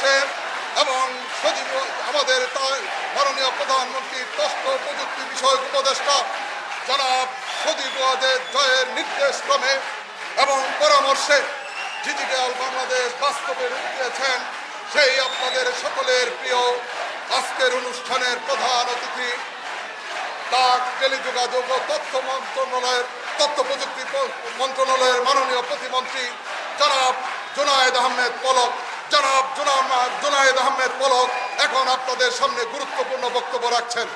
এসে এবং সচিব আমাদের মাননীয় প্রধানমন্ত্রী তথ্য প্রযুক্তি বিষয়ক উপদেষ্টা জনাব সজীব জয়ের নির্দেশ ক্রমে এবং পরামর্শে ডিজিটাল বাংলাদেশ বাস্তবে রূপ দিয়েছেন সেই আপনাদের সকলের প্রিয় আজকের অনুষ্ঠানের প্রধান অতিথি ডাক টেলিযোগাযোগ ও তথ্য মন্ত্রণালয়ের তথ্য প্রযুক্তি মন্ত্রণালয়ের মাননীয় প্রতিমন্ত্রী জনাব জুনায়েদ আহমেদ পলক জনাব জুনা- জুনায়েদ আহমেদ পলক এখন আপনাদের সামনে গুরুত্বপূর্ণ বক্তব্য রাখছেন।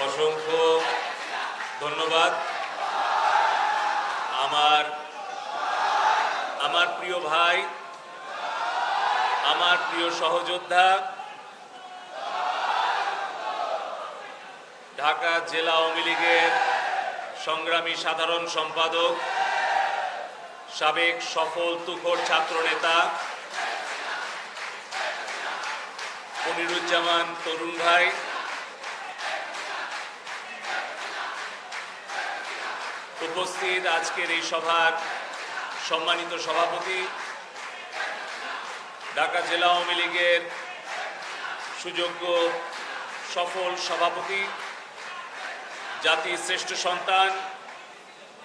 অসংখ্য ধন্যবাদ। আমার আমার প্রিয় ভাই, আমার প্রিয় সহযোদ্ধা, ঢাকা জেলা আওয়ামী লীগের সংগ্রামী সাধারণ সম্পাদক সাবেক সফল তুখোর ছাত্রনেতা মনিরুজ্জামান তরুণ ভাই। উপস্থিত আজকের এই সভার সম্মানিত সভাপতি, ঢাকা জেলা আওয়ামী লীগের সুযোগ্য সফল সভাপতি, জাতির শ্রেষ্ঠ সন্তান,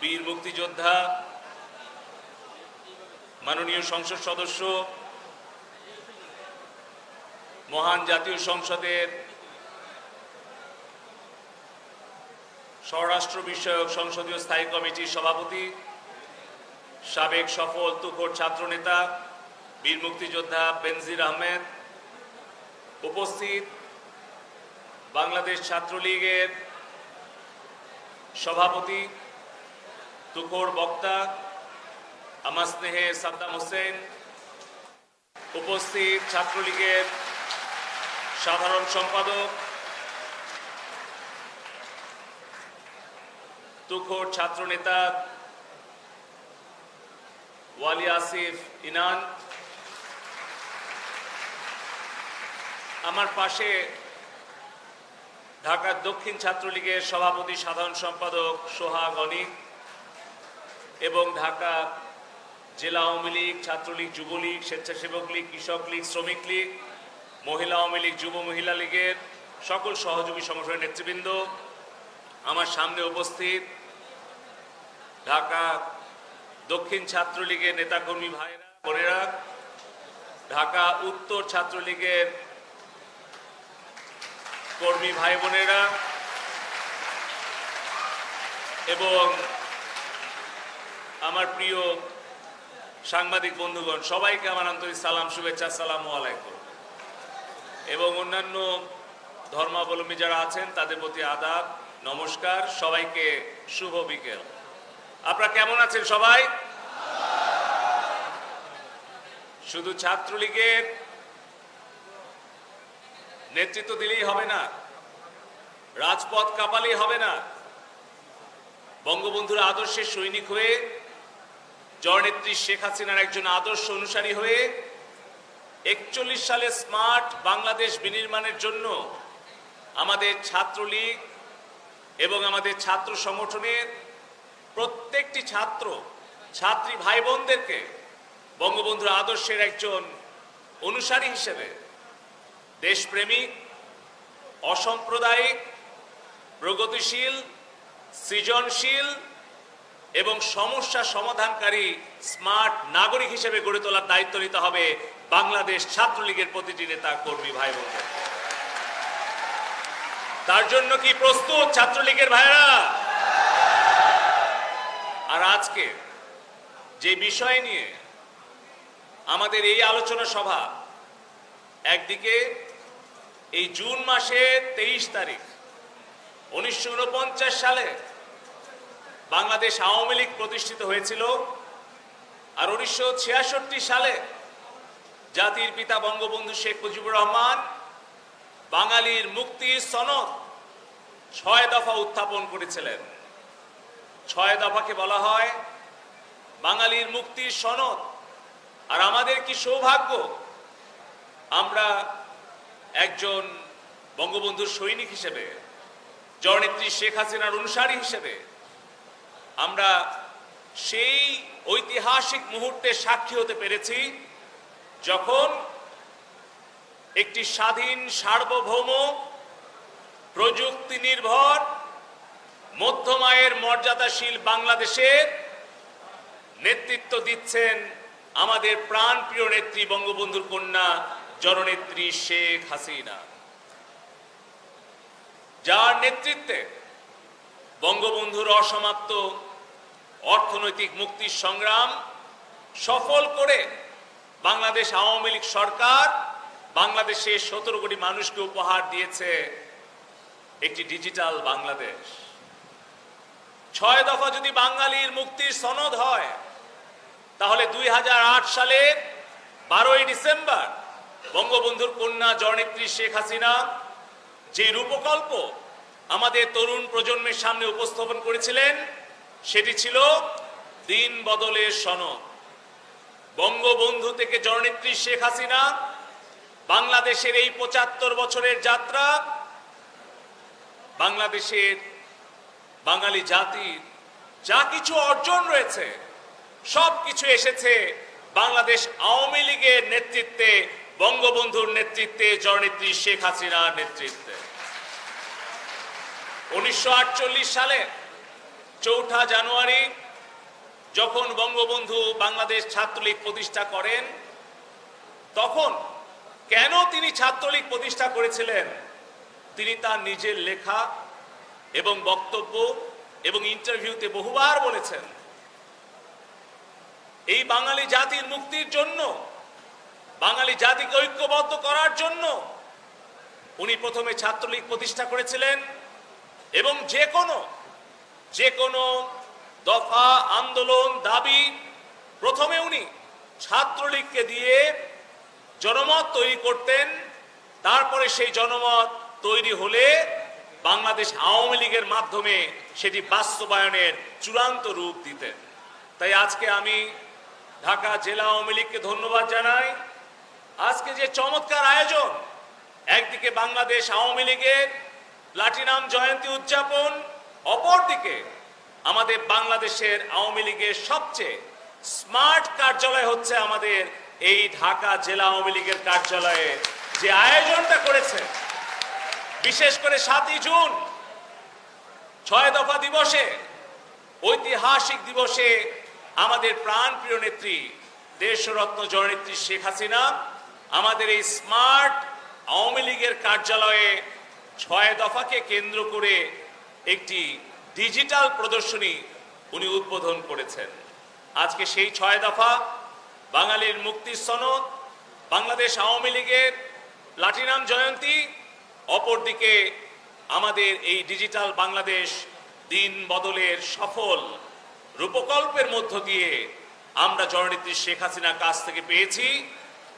বীর মুক্তিযোদ্ধা মাননীয় সংসদ সদস্য, মহান জাতীয় সংসদের স্বরাষ্ট্র বিষয়ক সংসদীয় স্থায়ী কমিটির সভাপতি, সাবেক সফল তুখোর ছাত্রনেতা, বীর মুক্তিযোদ্ধা বেনজির আহমেদ, উপস্থিত বাংলাদেশ ছাত্রলীগের সভাপতি তুখোর বক্তা আমার স্নেহে সাদ্দাম হোসেন, উপস্থিত ছাত্রলীগের সাধারণ সম্পাদক তুখোর ছাত্রনেতা ওয়ালি আসিফ ইনান, আমার পাশে ঢাকার দক্ষিণ ছাত্রলীগের সভাপতি সাধারণ সম্পাদক সোহাগ অনিক এবং ঢাকা জেলা আওয়ামী লীগ, ছাত্রলীগ, যুবলীগ, স্বেচ্ছাসেবক লীগ, কৃষক লীগ, শ্রমিক লীগ, মহিলা আওয়ামী লীগ, যুব মহিলা লীগের সকল সহযোগী সংগঠনের নেতৃবৃন্দ আমার সামনে উপস্থিত ঢাকা দক্ষিণ ছাত্রলীগের নেতাকর্মী ভাইরা বোনেরা, ঢাকা উত্তর ছাত্রলীগের কর্মী ভাই বোনেরা, এবং আমার প্রিয় সাংবাদিক বন্ধুগণ, সবাইকে আমার আন্তরিক সালাম, শুভেচ্ছা সালাম আলাইকুম। এবং অন্যান্য ধর্মাবলম্বী যারা আছেন, তাদের প্রতি আদাব, নমস্কার, সবাইকে শুভ বিকেল। আপনারা কেমন আছেন সবাই? শুধু ছাত্রলীগের নেতৃত্ব দিলেই হবে না, রাজপথ কাঁপালেই হবে না। বঙ্গবন্ধুর আদর্শের সৈনিক হয়ে জননেত্রী শেখ হাসিনার একজন আদর্শ অনুসারী হয়ে একচল্লিশ সালে স্মার্ট বাংলাদেশ বিনির্মাণের জন্য আমাদের ছাত্রলীগ এবং আমাদের ছাত্র সংগঠনের প্রত্যেকটি ছাত্র, ছাত্রী ভাই বোনদেরকে বঙ্গবন্ধুর আদর্শের একজন অনুসারী হিসেবে দেশপ্রেমিক, অসাম্প্রদায়িক, প্রগতিশীল, সৃজনশীল এবং সমস্যা সমাধানকারী স্মার্ট নাগরিক হিসেবে গড়ে তোলার দায়িত্ব নিতে হবে বাংলাদেশ ছাত্রলীগের প্রতিটি নেতা, কর্মী, ভাই বোনদের তার জন্য কি প্রস্তুত ছাত্রলীগের ভাইরা আর আজকে যে বিষয় নিয়ে আমাদের এই আলোচনা সভা, একদিকে এই জুন মাসের তেইশ তারিখ, উনিশশো উনপঞ্চাশ সালে বাংলাদেশ আওয়ামী লীগ প্রতিষ্ঠিত হয়েছিল, আর উনিশশো সালে জাতির পিতা বঙ্গবন্ধু শেখ মুজিবুর রহমান বাঙালির মুক্তির সনদ ছয় দফা উত্থাপন করেছিলেন। ছয় দফাকে বলা হয় বাঙালির মুক্তির সনদ। আর আমাদের কি সৌভাগ্য, আমরা একজন বঙ্গবন্ধুর সৈনিক হিসেবে, জননেত্রী শেখ হাসিনার অনুসারী হিসেবে আমরা সেই ঐতিহাসিক মুহূর্তে সাক্ষী হতে পেরেছি যখন একটি স্বাধীন সার্বভৌম প্রযুক্তি নির্ভর মধ্যমায়ের মর্যাদাশীল বাংলাদেশের নেতৃত্ব দিচ্ছেন আমাদের প্রাণপ্রিয় নেত্রী বঙ্গবন্ধুর কন্যা জননেত্রী শেখ হাসিনা। যার নেতৃত্বে বঙ্গবন্ধুর অসমাপ্ত অর্থনৈতিক মুক্তির সংগ্রাম সফল করে বাংলাদেশ আওয়ামী লীগ সরকার বাংলাদেশের সতেরো কোটি মানুষকে উপহার দিয়েছে একটি ডিজিটাল বাংলাদেশ। ছয় দফা যদি বাঙালির মুক্তির সনদ হয়, তাহলে দুই হাজার আট সালের বারোই ডিসেম্বর বঙ্গবন্ধুর কন্যা জননেত্রী শেখ হাসিনা যে রূপকল্প আমাদের তরুণ প্রজন্মের সামনে উপস্থাপন করেছিলেন সেটি ছিল দিন বদলের সনদ। বঙ্গবন্ধু থেকে জননেত্রী শেখ হাসিনা বাংলাদেশের এই পঁচাত্তর বছরের যাত্রা বাংলাদেশের বাঙালি জাতির যা কিছু অর্জন রয়েছে, সব কিছু এসেছে বাংলাদেশ আওয়ামী লীগের নেতৃত্বে, বঙ্গবন্ধুর নেতৃত্বে, জননেত্রী শেখ হাসিনার নেতৃত্বে। উনিশশো আটচল্লিশ সালে চৌঠা জানুয়ারি, যখন বঙ্গবন্ধু বাংলাদেশ ছাত্রলীগ প্রতিষ্ঠা করেন, তখন কেন তিনি ছাত্রলীগ প্রতিষ্ঠা করেছিলেন? তিনি তার নিজের লেখা এবং বক্তব্য এবং ইন্টারভিউতে বহুবার বলেছেন। এই বাঙালি জাতির মুক্তির জন্য, বাঙালি জাতিকে ঐক্যবদ্ধ করার জন্য উনি প্রথমে ছাত্রলীগ প্রতিষ্ঠা করেছিলেন এবং যে কোনো যে কোনো দফা আন্দোলন দাবি, প্রথমে উনি ছাত্রলীগকে দিয়ে জনমত তৈরি করতেন, তারপরে সেই জনমত তৈরি হলে বাংলাদেশ আওয়ামী লীগের মাধ্যমে সেটি বাস্তবায়নের চূড়ান্ত রূপ দিতেন। তাই আজকে আমি ঢাকা জেলা আওয়ামী লীগকে ধন্যবাদ জানাই। আজকে যে চমৎকার আয়োজন, একদিকে বাংলাদেশ আওয়ামী লীগের প্লাটিনাম জয়ন্তী উদযাপন অপরদিকে আমাদের বাংলাদেশের আওয়ামী লীগের সবচেয়ে স্মার্ট কার্যালয় হচ্ছে আমাদের এই ঢাকা জেলা আওয়ামী লীগের কার্যালয়ে যে আয়োজনটা করেছে। বিশেষ করে সাতই জুন, ছয় দফা দিবসে, ঐতিহাসিক দিবসে আমাদের প্রাণপ্রিয় নেত্রী, দেশরত্ন জননেত্রী শেখ হাসিনা আমাদের এই স্মার্ট আওয়ামী লীগের কার্যালয়ে ছয় দফাকে কেন্দ্র করে একটি ডিজিটাল প্রদর্শনী উনি উদ্বোধন করেছেন। আজকে সেই ছয় দফা বাঙালির মুক্তির সনদ, বাংলাদেশ আওয়ামী লীগের প্লাটিনাম জয়ন্তী, অপরদিকে আমাদের এই ডিজিটাল বাংলাদেশ দিন বদলের সফল রূপকল্পের মধ্য দিয়ে আমরা জননেত্রী শেখ হাসিনার কাছ থেকে পেয়েছি।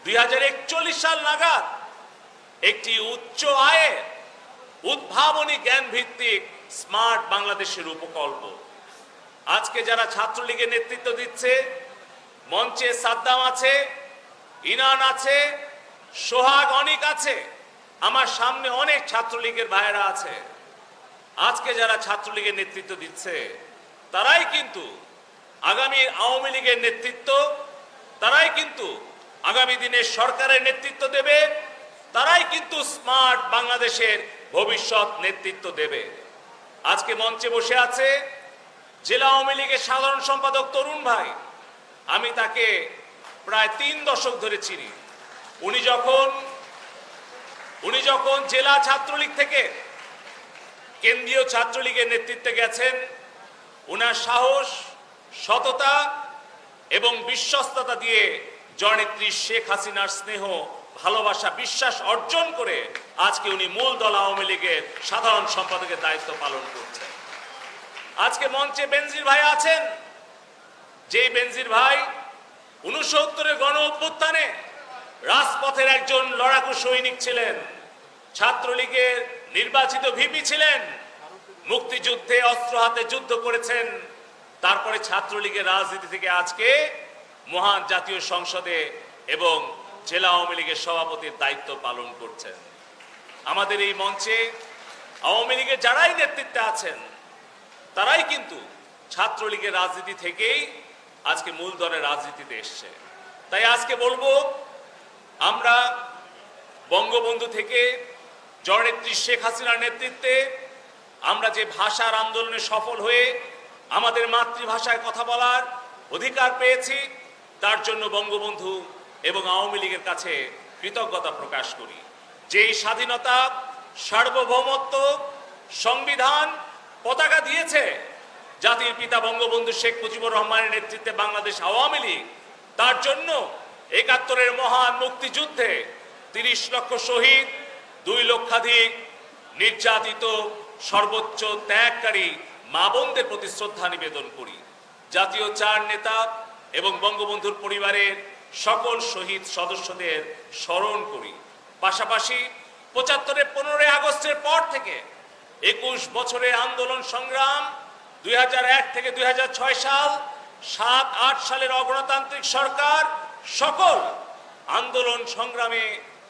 দুই হাজার একচল্লিশ সাল নাগাদ একটি উচ্চ আয়ের উদ্ভাবনী জ্ঞান ভিত্তিক স্মার্ট বাংলাদেশের উপকল্প। আজকে যারা ছাত্রলীগের নেতৃত্ব দিচ্ছে, মঞ্চে সাদ্দাম আছে, ইনান আছে, সোহাগ অনেক আছে, আমার সামনে অনেক ছাত্রলীগের ভাইয়েরা আছে। আজকে যারা ছাত্রলীগের নেতৃত্ব দিচ্ছে, তারাই কিন্তু আগামী আওয়ামী লীগের নেতৃত্ব, তারাই কিন্তু আগামী দিনে সরকারের নেতৃত্ব দেবে, তারাই কিন্তু স্মার্ট বাংলাদেশের ভবিষ্যৎ নেতৃত্ব দেবে। আজকে মঞ্চে বসে আছে জেলা আওয়ামী লীগের সাধারণ সম্পাদক তরুণ ভাই। আমি তাকে প্রায় তিন দশক ধরে চিনি। উনি যখন উনি যখন জেলা ছাত্রলীগ থেকে কেন্দ্রীয় ছাত্রলীগের নেতৃত্বে গেছেন ওনার সাহস, সততা এবং বিশ্বস্ততা দিয়ে জননেত্রী শেখ হাসিনার স্নেহ ভালোবাসা, বিশ্বাস অর্জন করে আজকে উনি মূল দল আওয়ামী লীগের সাধারণ সম্পাদকের দায়িত্ব পালন করছেন। আজকে মঞ্চে বেনজির ভাই আছেন। যে বেনজির ভাই উনসত্তরের গণ অভ্যুত্থানে রাজপথের একজন লড়াকু সৈনিক ছিলেন, ছাত্রলীগের নির্বাচিত ভিপি ছিলেন, মুক্তিযুদ্ধে অস্ত্র হাতে যুদ্ধ করেছেন, তারপরে ছাত্রলীগের রাজনীতি থেকে আজকে মহান জাতীয় সংসদে এবং জেলা আওয়ামী লীগের সভাপতির দায়িত্ব পালন করছেন। আমাদের এই মঞ্চে আওয়ামী লীগের যারাই নেতৃত্বে আছেন, তারাই কিন্তু ছাত্রলীগের রাজনীতি থেকেই আজকে মূলধনের রাজনীতিতে এসছে। তাই আজকে বলব, আমরা বঙ্গবন্ধু থেকে জননেত্রী শেখ হাসিনার নেতৃত্বে আমরা যে ভাষার আন্দোলনে সফল হয়ে আমাদের মাতৃভাষায় কথা বলার অধিকার পেয়েছি, তার জন্য বঙ্গবন্ধু এবং আওয়ামী লীগের কাছে কৃতজ্ঞতা প্রকাশ করি। যেই স্বাধীনতা, সার্বভৌমত্ব, সংবিধান পতাকা দিয়েছে জাতির পিতা বঙ্গবন্ধু শেখ মুজিবুর রহমানের নেতৃত্বে বাংলাদেশ আওয়ামী লীগ, তার জন্য একাত্তরের মহান মুক্তিযুদ্ধে তিরিশ লক্ষ শহীদ, দুই লক্ষাধিক নির্যাতিত, সর্বোচ্চ ত্যাগকারী মা বোনদের প্রতি শ্রদ্ধা নিবেদন করি। জাতীয় চার নেতা এবং বঙ্গবন্ধুর পরিবারের সকল শহীদ সদস্যদের স্মরণ করি। পাশাপাশি পঁচাত্তরের পনেরোই আগস্টের পর থেকে একুশ বছরের আন্দোলন সংগ্রাম দুই হাজার এক থেকে দুই হাজার ছয় সাল, সাত, আট সালের অগণতান্ত্রিক সরকার, সকল আন্দোলন সংগ্রামে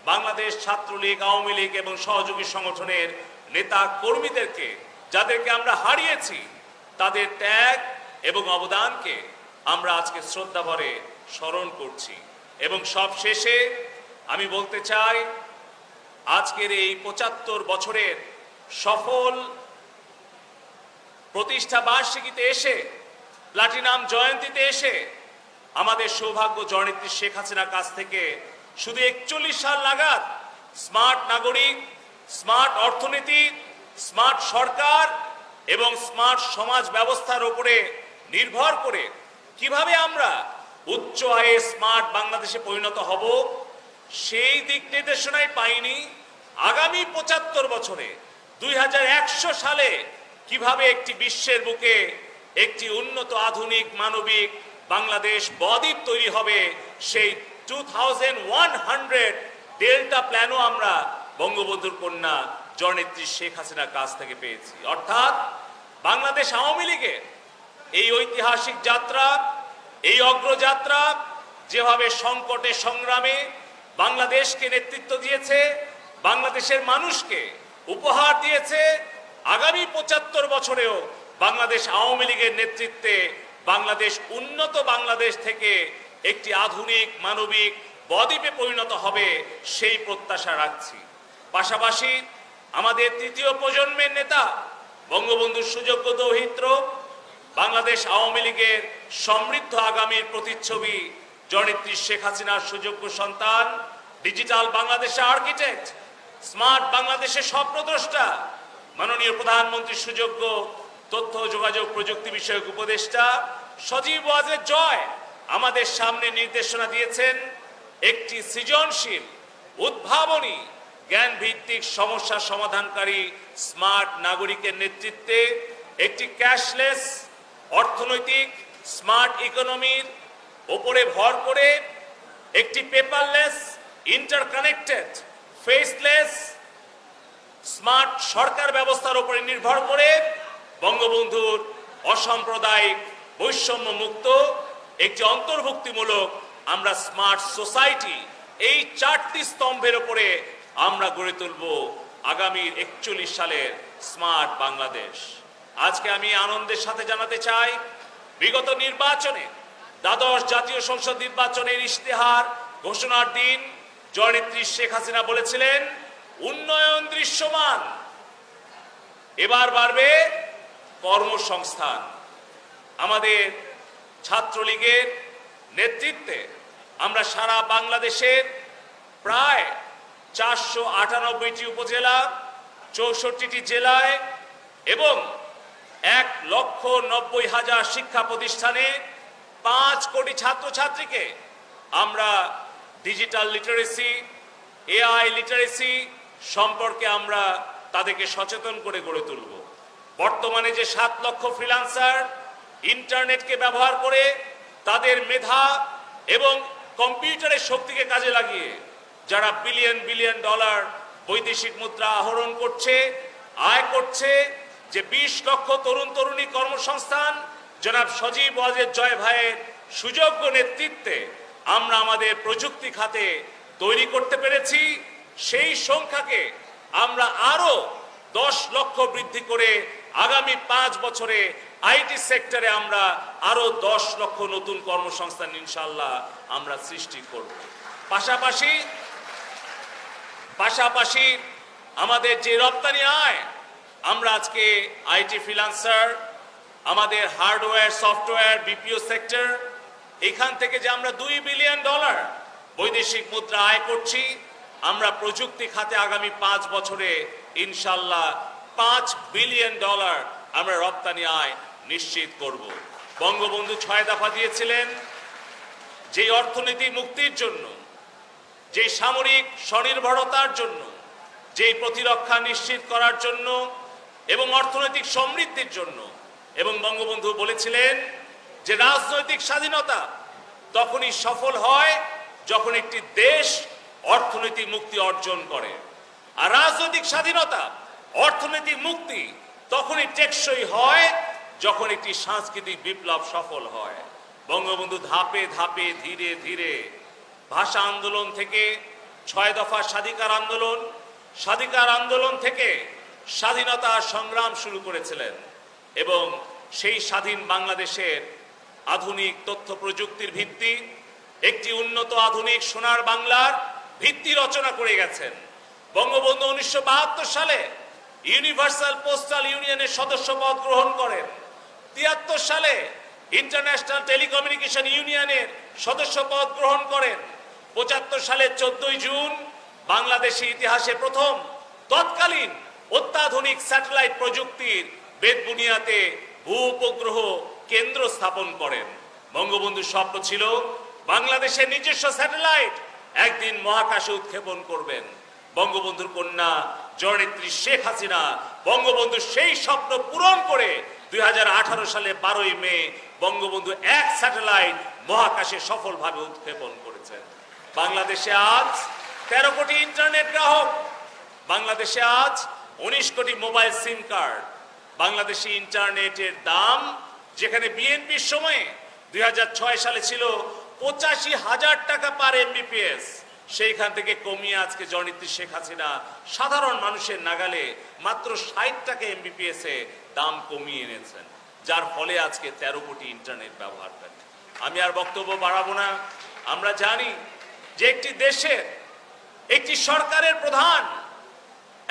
বাংলাদেশ ছাত্রলীগ, আওয়ামী লীগ এবং সহযোগী সংগঠনের নেতা কর্মীদেরকে, যাদেরকে আমরা হারিয়েছি, তাদের ত্যাগ এবং অবদানকে আমরা আজকে শ্রদ্ধা ভরে স্মরণ করছি। এবং সব শেষে আমি বলতে চাই, আজকের এই পঁচাত্তর বছরের সফল প্রতিষ্ঠা বার্ষিকীতে এসে, প্লাটিনাম জয়ন্তীতে এসে আমাদের সৌভাগ্য জননেত্রী শেখ হাসিনার কাছ থেকে শুধু একচল্লিশ সাল নাগাদ স্মার্ট নাগরিক, স্মার্ট অর্থনীতি, স্মার্ট সরকার এবং স্মার্ট সমাজ ব্যবস্থার উপরে নির্ভর করে কীভাবে আমরা উচ্চ আয়ে স্মার্ট বাংলাদেশে পরিণত হব, সেই দিক নির্দেশনাই পাইনি। আগামী পঁচাত্তর বছরে দুই হাজার একশো সালে কীভাবে একটি বিশ্বের বুকে একটি উন্নত আধুনিক মানবিক বাংলাদেশ বদ্বীপ তৈরি হবে, সেই two thousand one hundred delta প্ল্যানও আমরা বঙ্গবন্ধুর কন্যা জননেত্রী শেখ হাসিনার কাছ থেকে পেয়েছি। অর্থাৎ বাংলাদেশ আওয়ামী লীগের এই ঐতিহাসিক যাত্রা এই অগ্রযাত্রা যেভাবে সংকটে সংগ্রামে বাংলাদেশকে নেতৃত্ব দিয়েছে, বাংলাদেশের মানুষকে উপহার দিয়েছে, আগামী পঁচাত্তর বছরেও বাংলাদেশ আওয়ামী লীগের নেতৃত্বে বাংলাদেশ উন্নত বাংলাদেশ থেকে একটি আধুনিক মানবিক বদ্বীপে পরিণত হবে সেই প্রত্যাশা রাখছি। পাশাপাশি আমাদের তৃতীয় প্রজন্মের নেতা, বঙ্গবন্ধুর সুযোগ্য দৌহিত্র বাংলাদেশ আওয়ামী লীগের সমৃদ্ধ আগামীর প্রতিচ্ছবি জননেত্রী শেখ হাসিনার সুযোগ্য সন্তান, ডিজিটাল বাংলাদেশের আর্কিটেক্ট, স্মার্ট বাংলাদেশের স্বপ্নদ্রষ্টা, মাননীয় প্রধানমন্ত্রীর সুযোগ্য তথ্য যোগাযোগ প্রযুক্তি বিষয়ক উপদেষ্টা সজীব ওয়াজের জয় আমাদের সামনে নির্দেশনা দিয়েছেন একটি সৃজনশীল, উদ্ভাবনী জ্ঞান ভিত্তিক সমস্যা সমাধানকারী স্মার্ট নাগরিকের নেতৃত্বে একটি ক্যাশলেস অর্থনৈতিক, স্মার্ট ইকোনমির ওপরে ভর করে একটি পেপারলেস, ইন্টারকানেক্টেড, ফেসলেস, স্মার্ট সরকার ব্যবস্থার উপরে নির্ভর করে বঙ্গবন্ধুর অসাম্প্রদায়িক বৈষম্য মুক্ত একটি অন্তর্ভুক্তিমূলক আমরা স্মার্ট সোসাইটি, এই চারটি স্তম্ভের ওপরে আমরা গড়ে তুলব আগামীর একচল্লিশ সালের স্মার্ট বাংলাদেশ। আজকে আমি আনন্দের সাথে জানাতে চাই, বিগত নির্বাচনে দ্বাদশ জাতীয় সংসদ নির্বাচনের ইশতেহার ঘোষণার দিন জয়নেত্রী শেখ হাসিনা বলেছিলেন, উন্নয়ন দৃশ্যমান, এবার বাড়বে কর্মসংস্থান। আমাদের ছাত্রলীগের নেতৃত্বে আমরা সারা বাংলাদেশের প্রায় চারশো আটানব্বইটি উপজেলা, চৌষট্টিটি জেলায় এবং এক লক্ষ নব্বই হাজার শিক্ষা প্রতিষ্ঠানে পাঁচ কোটি ছাত্রছাত্রীকে আমরা ডিজিটাল লিটারেসি, এআই লিটারেসি সম্পর্কে আমরা তাদেরকে সচেতন করে গড়ে তুলব। বর্তমানে যে সাত লক্ষ ফ্রিলান্সার ইন্টারনেটকে ব্যবহার করে তাদের মেধা এবং কম্পিউটারের শক্তিকে কাজে লাগিয়ে যারা বিলিয়ন বিলিয়ন ডলার বৈদেশিক মুদ্রা আহরণ করছে, আয় করছে যে বিশ লক্ষ তরুণ তরুণী কর্মসংস্থান, জনাব সজীব ওয়াজের জয় ভাইয়ের সুযোগ্য নেতৃত্বে আমরা আমাদের প্রযুক্তি খাতে তৈরি করতে পেরেছি। সেই সংখ্যাকে আমরা আরও দশ লক্ষ বৃদ্ধি করে আগামী পাঁচ বছরে আইটি সেক্টরে আমরা আরও দশ লক্ষ নতুন কর্মসংস্থান ইনশাল্লাহ আমরা সৃষ্টি করব। পাশাপাশি পাশাপাশি আমাদের যে রপ্তানি আয় আমরা আজকে আইটি ফ্রিলান্সার, আমাদের হার্ডওয়্যার, সফটওয়্যার, বিপিও সেক্টর, এখান থেকে যে আমরা দুই বিলিয়ন ডলার বৈদেশিক মুদ্রা আয় করছি, আমরা প্রযুক্তি খাতে আগামী পাঁচ বছরে ইনশাল্লাহ পাঁচ বিলিয়ন ডলার আমরা রপ্তানি আয় নিশ্চিত করব। বঙ্গবন্ধু ছয় দফা দিয়েছিলেন যে অর্থনীতি মুক্তির জন্য, যে সামরিক স্বনির্ভরতার জন্য, যে প্রতিরক্ষা নিশ্চিত করার জন্য এবং অর্থনৈতিক সমৃদ্ধির জন্য। এবং বঙ্গবন্ধু বলেছিলেন যে রাজনৈতিক স্বাধীনতা তখনই সফল হয় যখন একটি দেশ অর্থনৈতিক মুক্তি অর্জন করে। আর রাজনৈতিক স্বাধীনতা, অর্থনৈতিক মুক্তি তখনই টেকসই হয় যখন একটি সাংস্কৃতিক বিপ্লব সফল হয়। বঙ্গবন্ধু ধাপে ধাপে, ধীরে ধীরে ভাষা আন্দোলন থেকে ছয় দফা স্বাধিকার আন্দোলন স্বাধিকার আন্দোলন থেকে স্বাধীনতা সংগ্রাম শুরু করেছিলেন এবং সেই স্বাধীন বাংলাদেশের আধুনিক তথ্য প্রযুক্তির ভিত্তি, একটি উন্নত আধুনিক সোনার বাংলার ভিত্তি রচনা করে গেছেন। বঙ্গবন্ধু উনিশশো বাহাত্তর সালে ইউনিভার্সাল পোস্টাল ইউনিয়নের সদস্য পদ গ্রহণ করেন। তিয়াত্তর সালে ইন্টারন্যাশনাল টেলিকমিউনিকেশন ইউনিয়নের সদস্য পদ গ্রহণ করেন। পঁচাত্তর সালের চোদ্দই জুন বাংলাদেশের ইতিহাসে প্রথম তৎকালীন অত্যাধুনিক স্যাটেলাইট প্রযুক্তির বেদবুনিয়াতে ভূ উপগ্রহ কেন্দ্র স্থাপন করেন। বঙ্গবন্ধুর স্বপ্ন ছিল বাংলাদেশের নিজস্ব স্যাটেলাইট একদিন মহাকাশে উৎক্ষেপণ করবেন। বঙ্গবন্ধুর কন্যা জননেত্রী শেখ হাসিনা বঙ্গবন্ধুর সেই স্বপ্ন পূরণ করে দুই হাজার আঠারো সালে বারোই মে বঙ্গবন্ধু এক স্যাটেলাইট মহাকাশে সফলভাবে উৎক্ষেপণ করেছেন। বাংলাদেশে আজ তেরো কোটি ইন্টারনেট গ্রাহক। বাংলাদেশে আজ উনিশ কোটি মোবাইল সিম কার্ড, বাংলাদেশি ইন্টারনেটের দাম, যেখানে বিএনপির সময়ে দুই হাজার ছয় সালে ছিল পঁচাশি হাজার টাকা পার এমবিপিএস, সেইখান থেকে কমিয়ে আজকে জননেত্রী শেখ হাসিনা সাধারণ মানুষের নাগালে মাত্র ষাট টাকা এমবিপিএস দাম কমিয়ে এনেছেন, যার ফলে আজকে তেরো কোটি ইন্টারনেট ব্যবহার করে আমি আর বক্তব্য বাড়াবো না। আমরা জানি যে একটি দেশের, একটি সরকারের প্রধান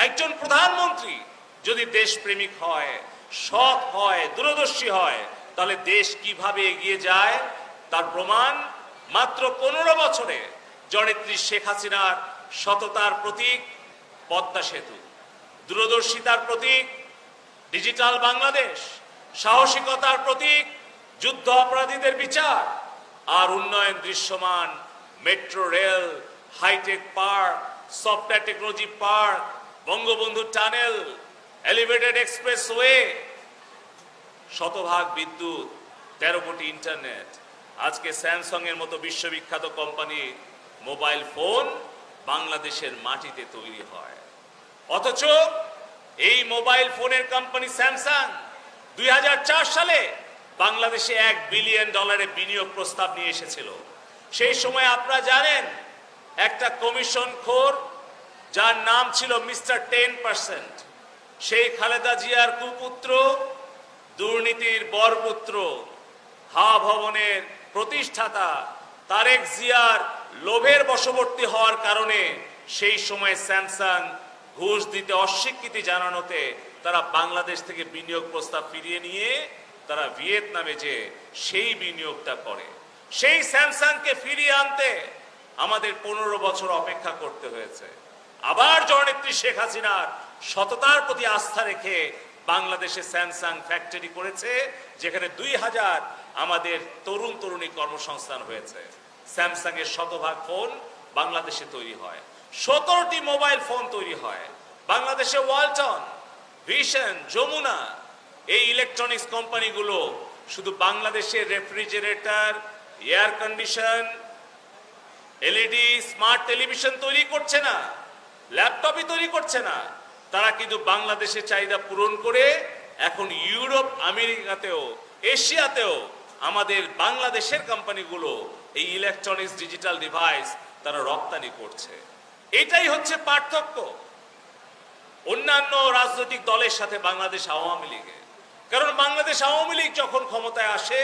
একজন প্রধানমন্ত্রী যদি দেশপ্রেমিক হয়, সৎ হয়, দূরদর্শী হয়, তাহলে দেশ কীভাবে এগিয়ে যায়? তার প্রমাণ মাত্র পনেরো বছরে জনেত্রী শেখ হাসিনার সততার প্রতীক পদ্মা সেতু। দূরদর্শিতার প্রতীক ডিজিটাল বাংলাদেশ, সাহসিকতার প্রতীক যুদ্ধ অপরাধীদের বিচার, আর উন্নয়ন দৃশ্যমান metro rail, high tech park, software technology park Bangabandhu tunnel elevated expressway শতভাগ বিদ্যুৎ, তেরো কোটি ইন্টারনেট আজকে স্যামসাং এর মতো বিশ্ববিখ্যাত কোম্পানি মোবাইল ফোন বাংলাদেশের মাটিতে তৈরি হয়। অথচ এই মোবাইল ফোনের কোম্পানি স্যামসাং দুই হাজার চার সালে বাংলাদেশে এক বিলিয়ন ডলারের বিনিয়োগ প্রস্তাব নিয়ে এসেছিল। সেই সময় আপনারা জানেন, একটা কমিশন খোর যার নাম ছিল মিস্টার টেন পার্সেন্ট। সেই খালেদা জিয়ার কুপুত্র, দুর্নীতির বরপুত্র হা ভবনের প্রতিষ্ঠাতা তারেক জিয়ার লোভের বশবর্তী হওয়ার কারণে সেই সময় স্যামসাং ঘুষ দিতে অস্বীকৃতি জানানোতে তারা বাংলাদেশ থেকে বিনিয়োগ প্রস্তাব ফিরিয়ে নিয়ে তারা ভিয়েতনামে যে সেই বিনিয়োগটা করে। সেই স্যামসাংকে ফিরিয়ে আনতে আমাদের পনেরো বছর অপেক্ষা করতে হয়েছে। আবার জননেত্রী শেখ হাসিনার সততার প্রতি আস্থা রেখে বাংলাদেশে স্যামসাং ফ্যাক্টরি করেছে, যেখানে দুই হাজার আমাদের তরুণ তরুণী কর্মসংস্থান হয়েছে। স্যামসাং এর শতভাগ ফোন বাংলাদেশে তৈরি হয়। সতেরোটি মোবাইল ফোন তৈরি হয়। বাংলাদেশে ওয়ালটন, ভিশন, যমুনা, এই ইলেকট্রনিক্স কোম্পানিগুলো শুধু বাংলাদেশের refrigerator air condition LED smart television তৈরি করছে না। ল্যাপটপই তৈরি করছে না। তারা কিন্তু বাংলাদেশের চাহিদা পূরণ করে এখন ইউরোপ, আমেরিকাতেও, এশিয়াতেও আমাদের বাংলাদেশের কোম্পানিগুলো এই ইলেকট্রনিক্স ডিজিটাল ডিভাইস তারা রপ্তানি করছে। এটাই হচ্ছে পার্থক্য। অন্যান্য রাজনৈতিক দলের সাথে বাংলাদেশ আওয়ামী লীগের কারণ বাংলাদেশ আওয়ামী লীগ যখন ক্ষমতায় আসে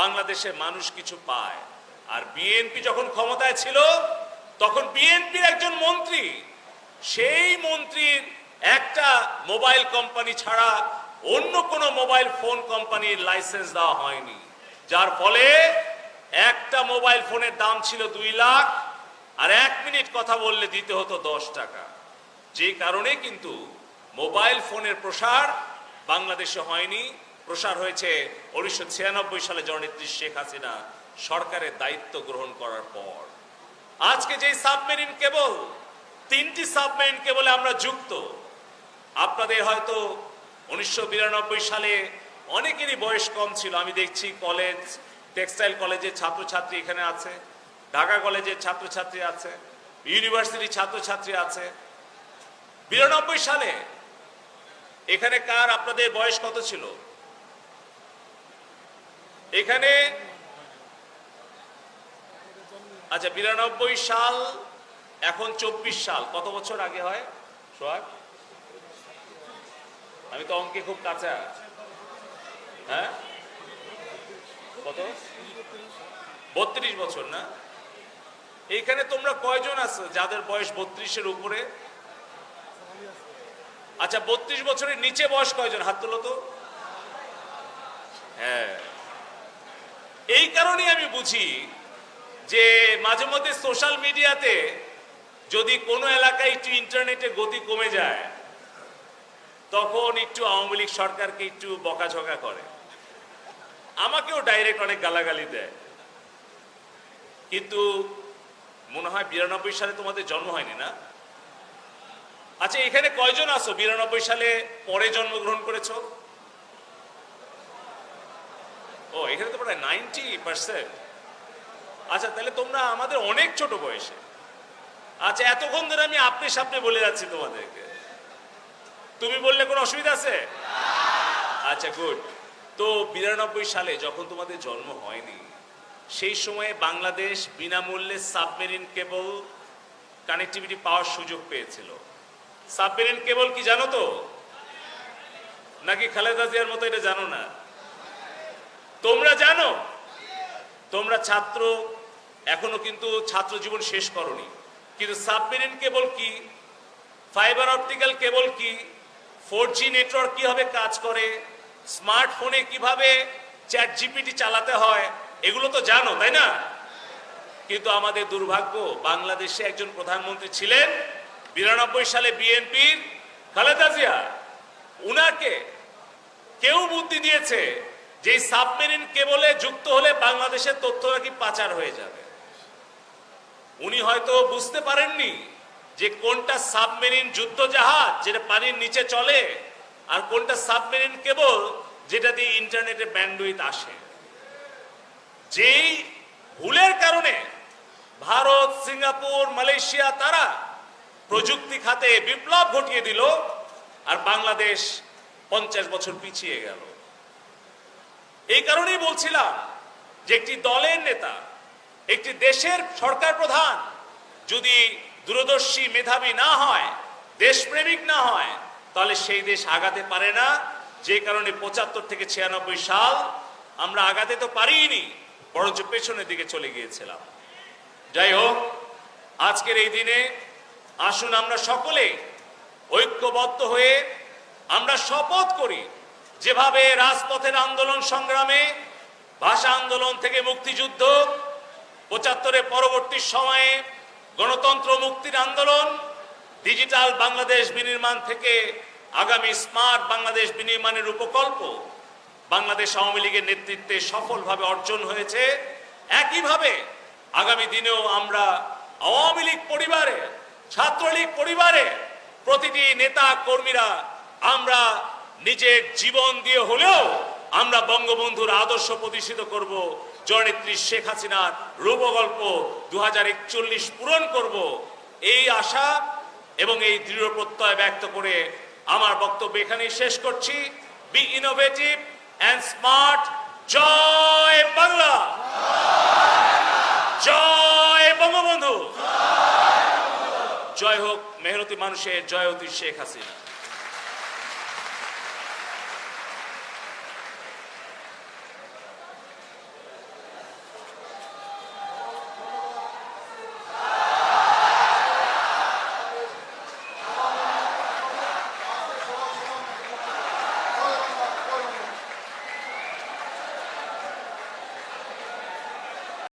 বাংলাদেশের মানুষ কিছু পায়। আর বিএনপি যখন ক্ষমতায় ছিল, তখন বিএনপির একজন মন্ত্রী সেই মন্ত্রীর একটা মোবাইল কোম্পানি ছাড়া অন্য কোনো মোবাইল ফোন কোম্পানির লাইসেন্স দেওয়া হয়নি। যার ফলে একটা মোবাইল ফোনের দাম ছিল দুই লাখ আর এক মিনিট কথা বললে দিতে হতো দশ টাকা। যে কারণে কিন্তু মোবাইল ফোনের প্রসার বাংলাদেশে হয়নি। প্রসার হয়েছে উনিশশো ছিয়ানব্বই সালে জননেত্রী শেখ হাসিনা সরকারের দায়িত্ব গ্রহণ করার পর। আজকে যে সাবমেরিন কেবল তিনটি সাবমেরিন কেবলে আমরা যুক্ত। আপনাদের হয়তো উনিশশো বিরানব্বই সালে অনেকেরই বয়স কম ছিল। আমি দেখছি কলেজ টেক্সটাইল কলেজের ছাত্রছাত্রী এখানে আছে, ঢাকা কলেজের ছাত্রছাত্রী আছে ইউনিভার্সিটির ছাত্রছাত্রী আছে। বিরানব্বই সালে এখানে কার আপনাদের বয়স কত ছিল? এখানে আচ্ছা বিরানব্বই সাল এখন চব্বিশ সাল। কত বছর আগে হয়? সোহাগ? আমি তো অঙ্কে খুব কাঁচা। হ্যাঁ? কত? বত্রিশ বছর, না? এইখানে তোমরা কয়জন আছো যাদের বয়স বত্রিশের উপরে? আচ্ছা বত্রিশ বছরের নিচে বয়স কয়জন? হাত তুলো তো। হ্যাঁ। এই কারণেই আমি বুঝি যে মাঝে মধ্যে সোশ্যাল মিডিয়াতে যদি কোনো এলাকায় একটু ইন্টারনেটে গতি কমে যায়, তখন একটু আওয়ামী লীগ সরকারকে একটু বকাঝকা করে। আমাকেও ডাইরেক্ট অনেক গালাগালি দেয়। কিন্তু মনে হয় বিরানব্বই সালে তোমাদের জন্ম হয়নি না? আচ্ছা এখানে কয়জন আছো? বিরানব্বই সালে পরে জন্মগ্রহণ করেছ? ও, এখানে তো প্রায় নাইনটি পার্সেন্ট আচ্ছা তাহলে তোমরা আমাদের অনেক ছোট বয়সে। আচ্ছা এতক্ষণ ধরে আমি আপনি সামনে বলে যাচ্ছি তোমাদেরকে। তুমি বললে কোনো অসুবিধা আছে? আচ্ছা গুড তো বিরানব্বই সালে যখন তোমাদের জন্ম হয়নি, সেই সময়ে বাংলাদেশ বিনামূল্যে সাবমেরিন কেবল কানেক্টিভিটি পাওয়ার সুযোগ পেয়েছিল। সাবমেরিন কেবল কি জানো তো? নাকি খালেদা জিয়ার মতো এটা জানো না? তোমরা জানো? তোমরা ছাত্র, এখনও কিন্তু ছাত্র জীবন শেষ করনি। কিন্তু সাবমেরিন কেবল কি? ফাইবার অপটিক্যাল কেবল কি? ফোর জি নেটওয়ার্ক কীভাবে কাজ করে? স্মার্টফোনে কীভাবে চ্যাট জিপিটি চালাতে হয়? এগুলো তো জানো, তাই না? কিন্তু আমাদের দুর্ভাগ্য, বাংলাদেশে একজন প্রধানমন্ত্রী ছিলেন বিরানব্বই সালে বিএনপির খালেদা জিয়া। উনাকে কেউ বুদ্ধি দিয়েছে যে সাবমেরিন কেবলে যুক্ত হলে বাংলাদেশের তথ্য নাকি পাচার হয়ে যাবে। উনি হয়তো বুঝতে পারেননি যে কোনটা সাবমেরিন যুদ্ধ জাহাজ যেটা পানির নিচে চলে আর কোনটা সাবমেরিন কেবল যেটা দিয়ে ইন্টারনেটে ব্যান্ডউইথ আসে। যেই ভুলের কারণে ভারত, সিঙ্গাপুর, মালয়েশিয়া তারা প্রযুক্তি খাতে বিপ্লব ঘটিয়ে দিল আর বাংলাদেশ পঞ্চাশ বছর পিছিয়ে গেল। এই কারণেই বলছিলাম যে একটি দলের নেতা একটি দেশের সরকার প্রধান যদি দূরদর্শী মেধাবী না হয়, দেশপ্রেমিক না হয়, তাহলে সেই দেশ আগাতে পারে না। যে কারণে পঁচাত্তর থেকে ছিয়ানব্বই সাল আমরা আগাতে তো পারিনি, বরঞ্চ পেছনের দিকে চলে গিয়েছিলাম। যাই হোক, আজকের এই দিনে আসুন আমরা সকলে ঐক্যবদ্ধ হয়ে আমরা শপথ করি, যেভাবে রাজপথের আন্দোলন সংগ্রামে, ভাষা আন্দোলন থেকে মুক্তিযুদ্ধ পঁচাত্তরের পরবর্তী সময়ে গণতন্ত্র মুক্তির আন্দোলন, ডিজিটাল বাংলাদেশ বিনির্মাণ থেকে আগামী স্মার্ট বাংলাদেশ বিনির্মাণের উপকল্প বাংলাদেশ আওয়ামী লীগের নেতৃত্বে সফলভাবে অর্জন হয়েছে। একইভাবে আগামী দিনেও আমরা আওয়ামী লীগ পরিবারে, ছাত্রলীগ পরিবারে প্রতিটি নেতা কর্মীরা আমরা নিজের জীবন দিয়ে হলেও আমরা বঙ্গবন্ধুর আদর্শ প্রতিষ্ঠিত করব জননেত্রী শেখ হাসিনার রূপগল্প দু হাজার একচল্লিশ পূরণ করব। এই আশা এবং এই দৃঢ় প্রত্যয় ব্যক্ত করে আমার বক্তব্য এখানেই শেষ করছি। বি ইনোভেটিভ অ্যান্ড স্মার্ট জয় বাংলা। জয় বঙ্গবন্ধু। জয় হোক মেহনতি মানুষের জয়তী শেখ হাসিনা।